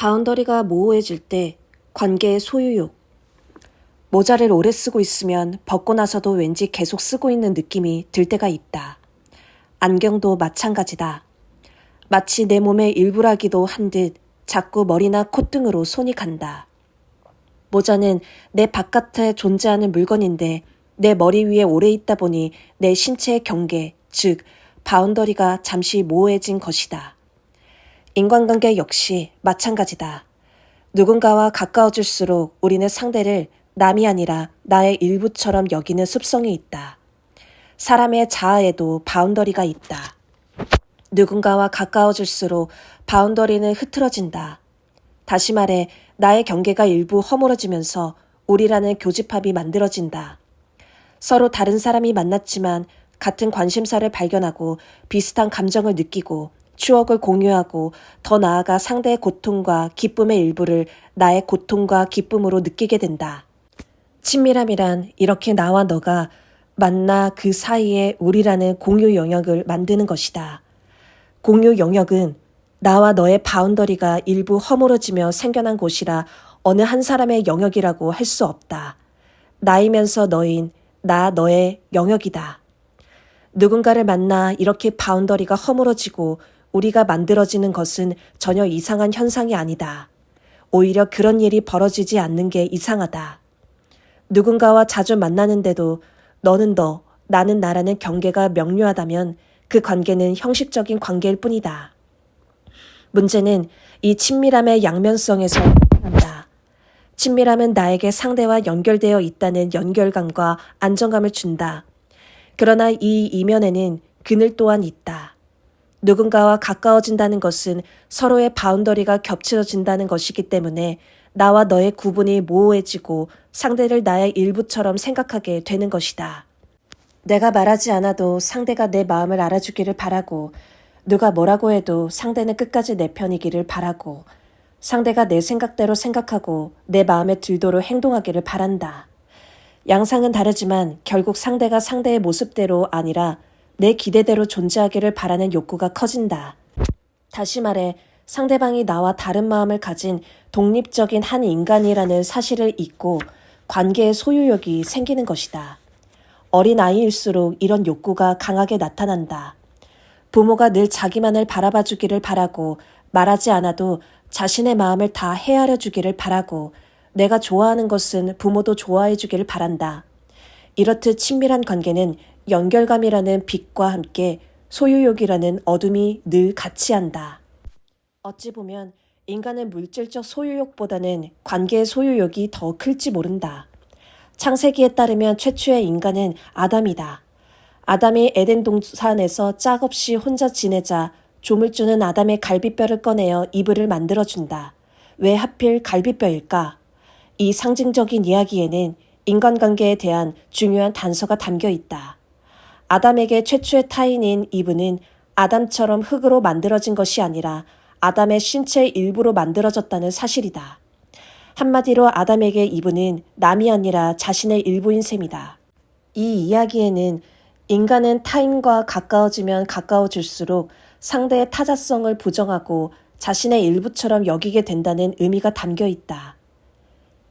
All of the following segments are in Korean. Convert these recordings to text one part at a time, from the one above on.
바운더리가 모호해질 때 관계의 소유욕. 모자를 오래 쓰고 있으면 벗고 나서도 왠지 계속 쓰고 있는 느낌이 들 때가 있다. 안경도 마찬가지다. 마치 내 몸의 일부라기도 한 듯 자꾸 머리나 콧등으로 손이 간다. 모자는 내 바깥에 존재하는 물건인데 내 머리 위에 오래 있다 보니 내 신체의 경계, 즉, 바운더리가 잠시 모호해진 것이다. 인간관계 역시 마찬가지다. 누군가와 가까워질수록 우리는 상대를 남이 아니라 나의 일부처럼 여기는 습성이 있다. 사람의 자아에도 바운더리가 있다. 누군가와 가까워질수록 바운더리는 흐트러진다. 다시 말해, 나의 경계가 일부 허물어지면서 우리라는 교집합이 만들어진다. 서로 다른 사람이 만났지만 같은 관심사를 발견하고 비슷한 감정을 느끼고 추억을 공유하고 더 나아가 상대의 고통과 기쁨의 일부를 나의 고통과 기쁨으로 느끼게 된다. 친밀함이란 이렇게 나와 너가 만나 그 사이에 우리라는 공유 영역을 만드는 것이다. 공유 영역은 나와 너의 바운더리가 일부 허물어지며 생겨난 곳이라 어느 한 사람의 영역이라고 할 수 없다. 나이면서 너인 나 너의 영역이다. 누군가를 만나 이렇게 바운더리가 허물어지고 우리가 만들어지는 것은 전혀 이상한 현상이 아니다. 오히려 그런 일이 벌어지지 않는 게 이상하다. 누군가와 자주 만나는데도 너는 너, 나는 나라는 경계가 명료하다면 그 관계는 형식적인 관계일 뿐이다. 문제는 이 친밀함의 양면성에서 나타난다. 친밀함은 나에게 상대와 연결되어 있다는 연결감과 안정감을 준다. 그러나 이 이면에는 그늘 또한 있다. 누군가와 가까워진다는 것은 서로의 바운더리가 겹쳐진다는 것이기 때문에 나와 너의 구분이 모호해지고 상대를 나의 일부처럼 생각하게 되는 것이다. 내가 말하지 않아도 상대가 내 마음을 알아주기를 바라고 누가 뭐라고 해도 상대는 끝까지 내 편이기를 바라고 상대가 내 생각대로 생각하고 내 마음에 들도록 행동하기를 바란다. 양상은 다르지만 결국 상대가 상대의 모습대로 아니라 내 기대대로 존재하기를 바라는 욕구가 커진다. 다시 말해 상대방이 나와 다른 마음을 가진 독립적인 한 인간이라는 사실을 잊고 관계의 소유욕이 생기는 것이다. 어린 아이일수록 이런 욕구가 강하게 나타난다. 부모가 늘 자기만을 바라봐 주기를 바라고 말하지 않아도 자신의 마음을 다 헤아려 주기를 바라고 내가 좋아하는 것은 부모도 좋아해 주기를 바란다. 이렇듯 친밀한 관계는 연결감이라는 빛과 함께 소유욕이라는 어둠이 늘 같이 한다. 어찌 보면 인간은 물질적 소유욕보다는 관계의 소유욕이 더 클지 모른다. 창세기에 따르면 최초의 인간은 아담이다. 아담이 에덴 동산에서 짝 없이 혼자 지내자 조물주는 아담의 갈비뼈를 꺼내어 이불을 만들어준다. 왜 하필 갈비뼈일까? 이 상징적인 이야기에는 인간관계에 대한 중요한 단서가 담겨 있다. 아담에게 최초의 타인인 이브는 아담처럼 흙으로 만들어진 것이 아니라 아담의 신체의 일부로 만들어졌다는 사실이다. 한마디로 아담에게 이브는 남이 아니라 자신의 일부인 셈이다. 이 이야기에는 인간은 타인과 가까워지면 가까워질수록 상대의 타자성을 부정하고 자신의 일부처럼 여기게 된다는 의미가 담겨 있다.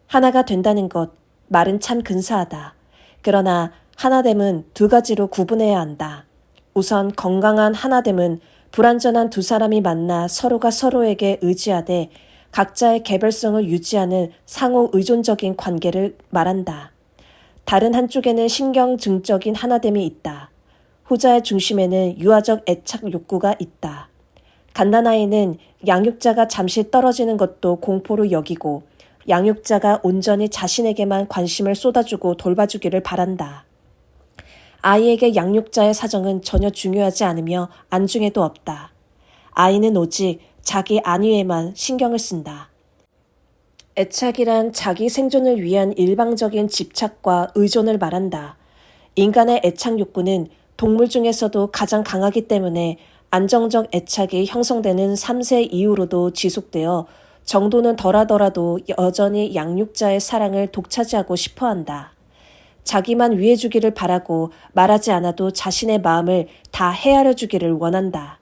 하나가 된다는 것, 말은 참 근사하다. 그러나 하나됨은 두 가지로 구분해야 한다. 우선 건강한 하나됨은 불완전한 두 사람이 만나 서로가 서로에게 의지하되 각자의 개별성을 유지하는 상호 의존적인 관계를 말한다. 다른 한쪽에는 신경증적인 하나됨이 있다. 후자의 중심에는 유아적 애착 욕구가 있다. 갓난아이는 양육자가 잠시 떨어지는 것도 공포로 여기고 양육자가 온전히 자신에게만 관심을 쏟아주고 돌봐주기를 바란다. 아이에게 양육자의 사정은 전혀 중요하지 않으며 안중에도 없다. 아이는 오직 자기 안위에만 신경을 쓴다. 애착이란 자기 생존을 위한 일방적인 집착과 의존을 말한다. 인간의 애착 욕구는 동물 중에서도 가장 강하기 때문에 안정적 애착이 형성되는 3세 이후로도 지속되어 정도는 덜하더라도 여전히 양육자의 사랑을 독차지하고 싶어 한다. 자기만 위해 주기를 바라고 말하지 않아도 자신의 마음을 다 헤아려 주기를 원한다.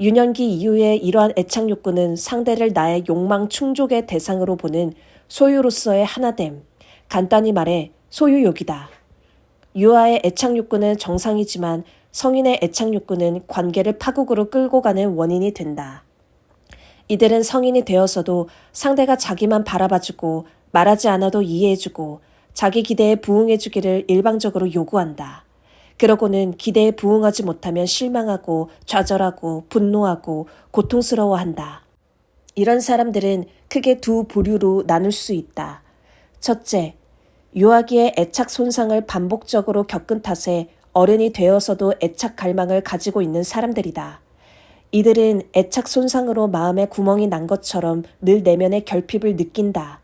유년기 이후에 이러한 애착 욕구는 상대를 나의 욕망 충족의 대상으로 보는 소유로서의 하나됨, 간단히 말해 소유욕이다. 유아의 애착 욕구는 정상이지만 성인의 애착 욕구는 관계를 파국으로 끌고 가는 원인이 된다. 이들은 성인이 되어서도 상대가 자기만 바라봐주고 말하지 않아도 이해해주고 자기 기대에 부응해 주기를 일방적으로 요구한다. 그러고는 기대에 부응하지 못하면 실망하고 좌절하고 분노하고 고통스러워한다. 이런 사람들은 크게 두 부류로 나눌 수 있다. 첫째, 유아기의 애착 손상을 반복적으로 겪은 탓에 어른이 되어서도 애착 갈망을 가지고 있는 사람들이다. 이들은 애착 손상으로 마음에 구멍이 난 것처럼 늘 내면의 결핍을 느낀다.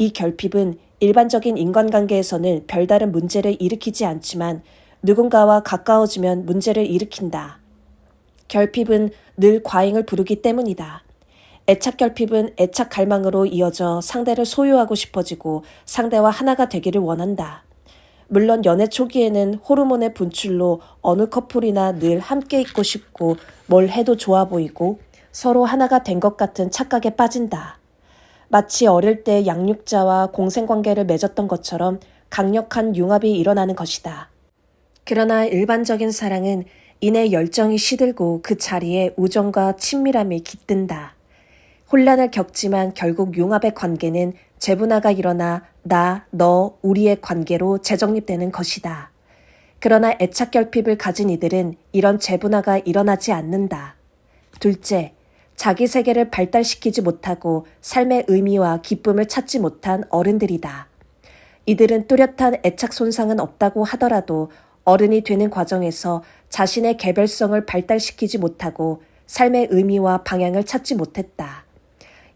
이 결핍은 일반적인 인간관계에서는 별다른 문제를 일으키지 않지만 누군가와 가까워지면 문제를 일으킨다. 결핍은 늘 과잉을 부르기 때문이다. 애착 결핍은 애착 갈망으로 이어져 상대를 소유하고 싶어지고 상대와 하나가 되기를 원한다. 물론 연애 초기에는 호르몬의 분출로 어느 커플이나 늘 함께 있고 싶고 뭘 해도 좋아 보이고 서로 하나가 된 것 같은 착각에 빠진다. 마치 어릴 때 양육자와 공생관계를 맺었던 것처럼 강력한 융합이 일어나는 것이다. 그러나 일반적인 사랑은 이내 열정이 시들고 그 자리에 우정과 친밀함이 깃든다. 혼란을 겪지만 결국 융합의 관계는 재분화가 일어나 나, 너, 우리의 관계로 재정립되는 것이다. 그러나 애착 결핍을 가진 이들은 이런 재분화가 일어나지 않는다. 둘째, 자기 세계를 발달시키지 못하고 삶의 의미와 기쁨을 찾지 못한 어른들이다. 이들은 뚜렷한 애착 손상은 없다고 하더라도 어른이 되는 과정에서 자신의 개별성을 발달시키지 못하고 삶의 의미와 방향을 찾지 못했다.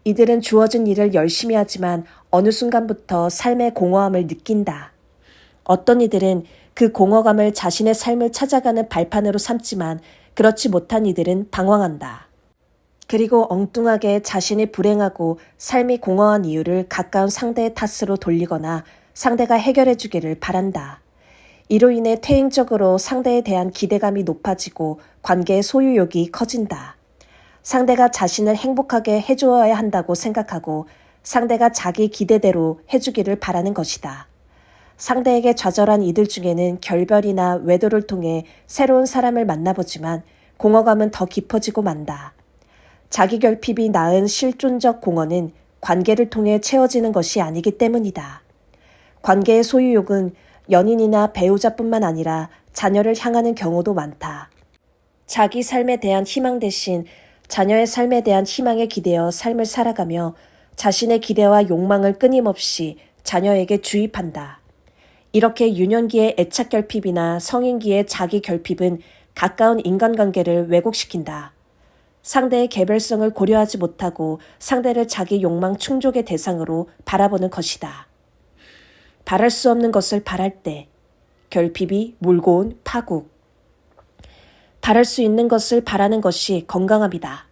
이들은 주어진 일을 열심히 하지만 어느 순간부터 삶의 공허함을 느낀다. 어떤 이들은 그 공허감을 자신의 삶을 찾아가는 발판으로 삼지만 그렇지 못한 이들은 방황한다. 그리고 엉뚱하게 자신이 불행하고 삶이 공허한 이유를 가까운 상대의 탓으로 돌리거나 상대가 해결해 주기를 바란다. 이로 인해 퇴행적으로 상대에 대한 기대감이 높아지고 관계의 소유욕이 커진다. 상대가 자신을 행복하게 해주어야 한다고 생각하고 상대가 자기 기대대로 해주기를 바라는 것이다. 상대에게 좌절한 이들 중에는 결별이나 외도를 통해 새로운 사람을 만나보지만 공허감은 더 깊어지고 만다. 자기 결핍이 낳은 실존적 공허는 관계를 통해 채워지는 것이 아니기 때문이다. 관계의 소유욕은 연인이나 배우자뿐만 아니라 자녀를 향하는 경우도 많다. 자기 삶에 대한 희망 대신 자녀의 삶에 대한 희망에 기대어 삶을 살아가며 자신의 기대와 욕망을 끊임없이 자녀에게 주입한다. 이렇게 유년기의 애착 결핍이나 성인기의 자기 결핍은 가까운 인간관계를 왜곡시킨다. 상대의 개별성을 고려하지 못하고 상대를 자기 욕망 충족의 대상으로 바라보는 것이다. 바랄 수 없는 것을 바랄 때 결핍이 몰고 온 파국. 바랄 수 있는 것을 바라는 것이 건강함이다.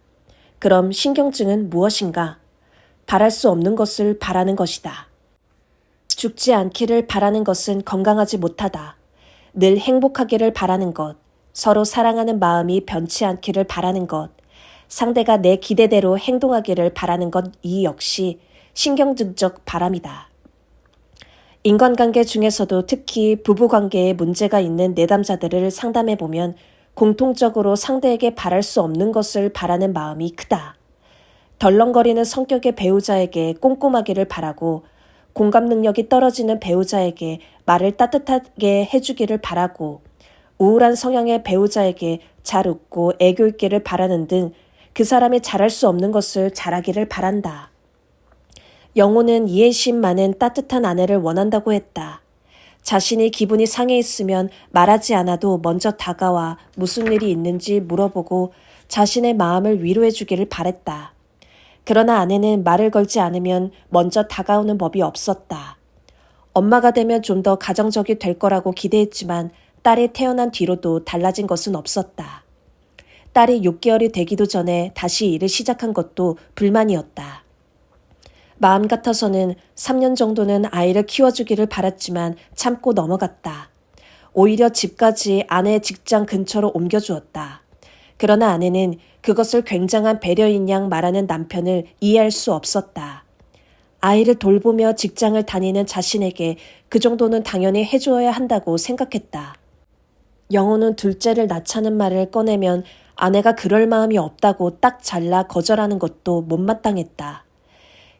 그럼 신경증은 무엇인가? 바랄 수 없는 것을 바라는 것이다. 죽지 않기를 바라는 것은 건강하지 못하다. 늘 행복하기를 바라는 것, 서로 사랑하는 마음이 변치 않기를 바라는 것, 상대가 내 기대대로 행동하기를 바라는 것 이 역시 신경증적 바람이다. 인간관계 중에서도 특히 부부관계에 문제가 있는 내담자들을 상담해 보면 공통적으로 상대에게 바랄 수 없는 것을 바라는 마음이 크다. 덜렁거리는 성격의 배우자에게 꼼꼼하기를 바라고 공감 능력이 떨어지는 배우자에게 말을 따뜻하게 해주기를 바라고 우울한 성향의 배우자에게 잘 웃고 애교 있기를 바라는 등 그 사람이 잘할 수 없는 것을 잘하기를 바란다. 영호는 이해심 많은 따뜻한 아내를 원한다고 했다. 자신이 기분이 상해 있으면 말하지 않아도 먼저 다가와 무슨 일이 있는지 물어보고 자신의 마음을 위로해 주기를 바랬다. 그러나 아내는 말을 걸지 않으면 먼저 다가오는 법이 없었다. 엄마가 되면 좀 더 가정적이 될 거라고 기대했지만 딸이 태어난 뒤로도 달라진 것은 없었다. 딸이 6개월이 되기도 전에 다시 일을 시작한 것도 불만이었다. 마음 같아서는 3년 정도는 아이를 키워주기를 바랐지만 참고 넘어갔다. 오히려 집까지 아내의 직장 근처로 옮겨주었다. 그러나 아내는 그것을 굉장한 배려인 양 말하는 남편을 이해할 수 없었다. 아이를 돌보며 직장을 다니는 자신에게 그 정도는 당연히 해주어야 한다고 생각했다. 영호는 둘째를 낳자는 말을 꺼내면 아내가 그럴 마음이 없다고 딱 잘라 거절하는 것도 못마땅했다.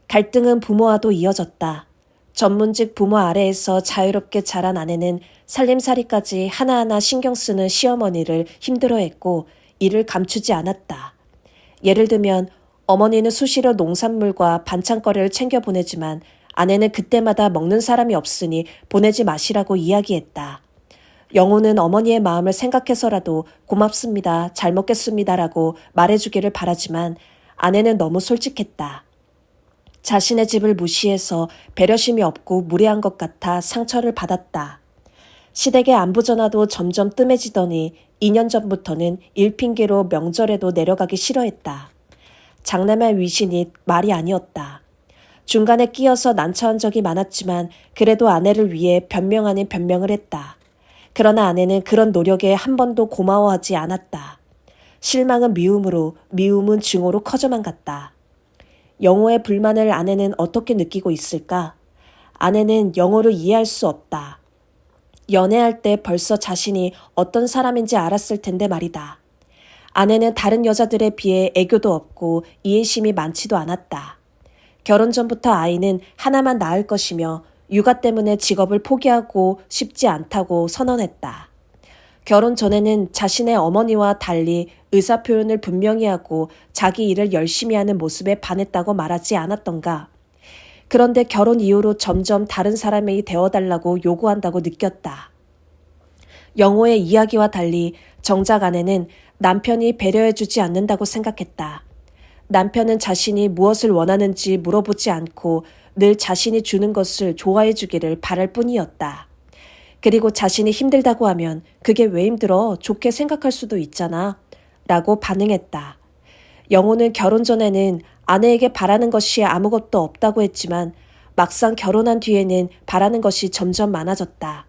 갈등은 부모와도 이어졌다. 전문직 부모 아래에서 자유롭게 자란 아내는 살림살이까지 하나하나 신경 쓰는 시어머니를 힘들어했고 이를 감추지 않았다. 예를 들면 어머니는 수시로 농산물과 반찬거리를 챙겨 보내지만 아내는 그때마다 먹는 사람이 없으니 보내지 마시라고 이야기했다. 영호는 어머니의 마음을 생각해서라도 고맙습니다, 잘 먹겠습니다라고 말해주기를 바라지만 아내는 너무 솔직했다. 자신의 집을 무시해서 배려심이 없고 무례한 것 같아 상처를 받았다. 시댁의 안부 전화도 점점 뜸해지더니 2년 전부터는 일 핑계로 명절에도 내려가기 싫어했다. 장남의 위신이 말이 아니었다. 중간에 끼어서 난처한 적이 많았지만 그래도 아내를 위해 변명 아닌 변명을 했다. 그러나 아내는 그런 노력에 한 번도 고마워하지 않았다. 실망은 미움으로, 미움은 증오로 커져만 갔다. 영호의 불만을 아내는 어떻게 느끼고 있을까? 아내는 영호를 이해할 수 없다. 연애할 때 벌써 자신이 어떤 사람인지 알았을 텐데 말이다. 아내는 다른 여자들에 비해 애교도 없고 이해심이 많지도 않았다. 결혼 전부터 아이는 하나만 낳을 것이며 육아 때문에 직업을 포기하고 싶지 않다고 선언했다. 결혼 전에는 자신의 어머니와 달리 의사 표현을 분명히 하고 자기 일을 열심히 하는 모습에 반했다고 말하지 않았던가. 그런데 결혼 이후로 점점 다른 사람이 되어달라고 요구한다고 느꼈다. 영호의 이야기와 달리 정작 아내는 남편이 배려해주지 않는다고 생각했다. 남편은 자신이 무엇을 원하는지 물어보지 않고 늘 자신이 주는 것을 좋아해 주기를 바랄 뿐이었다. 그리고 자신이 힘들다고 하면 그게 왜 힘들어? 좋게 생각할 수도 있잖아. 라고 반응했다. 영호는 결혼 전에는 아내에게 바라는 것이 아무것도 없다고 했지만 막상 결혼한 뒤에는 바라는 것이 점점 많아졌다.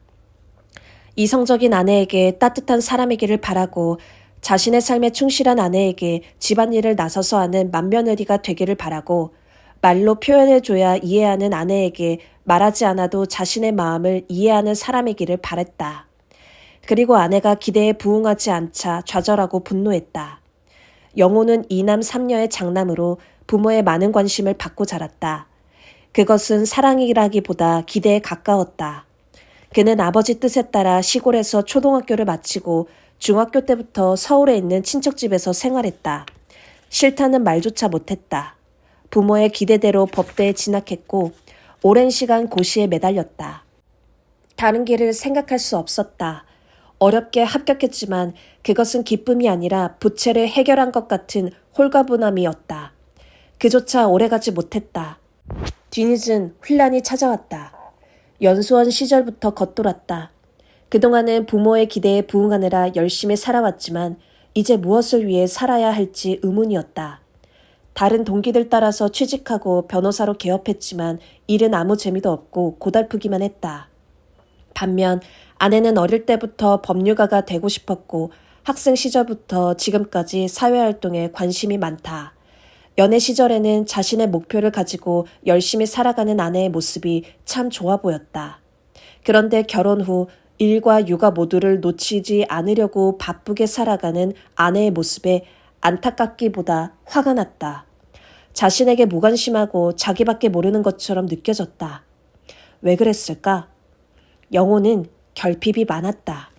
이성적인 아내에게 따뜻한 사람이기를 바라고 자신의 삶에 충실한 아내에게 집안일을 나서서 하는 맏며느리가 되기를 바라고 말로 표현해줘야 이해하는 아내에게 말하지 않아도 자신의 마음을 이해하는 사람이기를 바랬다. 그리고 아내가 기대에 부응하지 않자 좌절하고 분노했다. 영호는 이남 삼녀의 장남으로 부모의 많은 관심을 받고 자랐다. 그것은 사랑이라기보다 기대에 가까웠다. 그는 아버지 뜻에 따라 시골에서 초등학교를 마치고 중학교 때부터 서울에 있는 친척집에서 생활했다. 싫다는 말조차 못했다. 부모의 기대대로 법대에 진학했고 오랜 시간 고시에 매달렸다. 다른 길을 생각할 수 없었다. 어렵게 합격했지만 그것은 기쁨이 아니라 부채를 해결한 것 같은 홀가분함이었다. 그조차 오래가지 못했다. 뒤늦은 혼란이 찾아왔다. 연수원 시절부터 겉돌았다. 그동안은 부모의 기대에 부응하느라 열심히 살아왔지만 이제 무엇을 위해 살아야 할지 의문이었다. 다른 동기들 따라서 취직하고 변호사로 개업했지만 일은 아무 재미도 없고 고달프기만 했다. 반면 아내는 어릴 때부터 법률가가 되고 싶었고 학생 시절부터 지금까지 사회활동에 관심이 많다. 연애 시절에는 자신의 목표를 가지고 열심히 살아가는 아내의 모습이 참 좋아 보였다. 그런데 결혼 후 일과 육아 모두를 놓치지 않으려고 바쁘게 살아가는 아내의 모습에 안타깝기보다 화가 났다. 자신에게 무관심하고 자기밖에 모르는 것처럼 느껴졌다. 왜 그랬을까? 영호는 결핍이 많았다.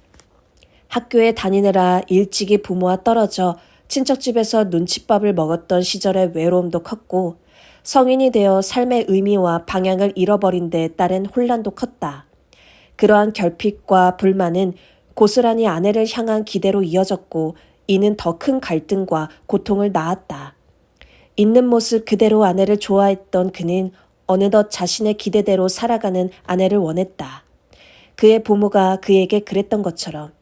학교에 다니느라 일찍이 부모와 떨어져 친척집에서 눈칫밥을 먹었던 시절의 외로움도 컸고 성인이 되어 삶의 의미와 방향을 잃어버린 데 따른 혼란도 컸다. 그러한 결핍과 불만은 고스란히 아내를 향한 기대로 이어졌고 이는 더 큰 갈등과 고통을 낳았다. 있는 모습 그대로 아내를 좋아했던 그는 어느덧 자신의 기대대로 살아가는 아내를 원했다. 그의 부모가 그에게 그랬던 것처럼.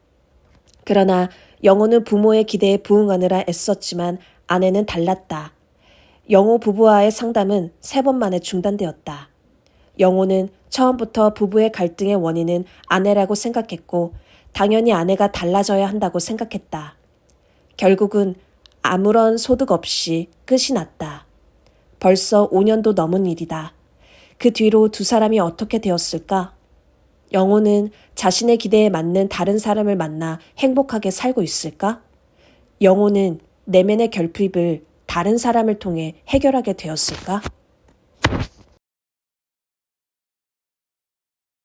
그러나 영호는 부모의 기대에 부응하느라 애썼지만 아내는 달랐다. 영호 부부와의 상담은 세 번 만에 중단되었다. 영호는 처음부터 부부의 갈등의 원인은 아내라고 생각했고 당연히 아내가 달라져야 한다고 생각했다. 결국은 아무런 소득 없이 끝이 났다. 벌써 5년도 넘은 일이다. 그 뒤로 두 사람이 어떻게 되었을까? 영호는 자신의 기대에 맞는 다른 사람을 만나 행복하게 살고 있을까? 영호는 내면의 결핍을 다른 사람을 통해 해결하게 되었을까?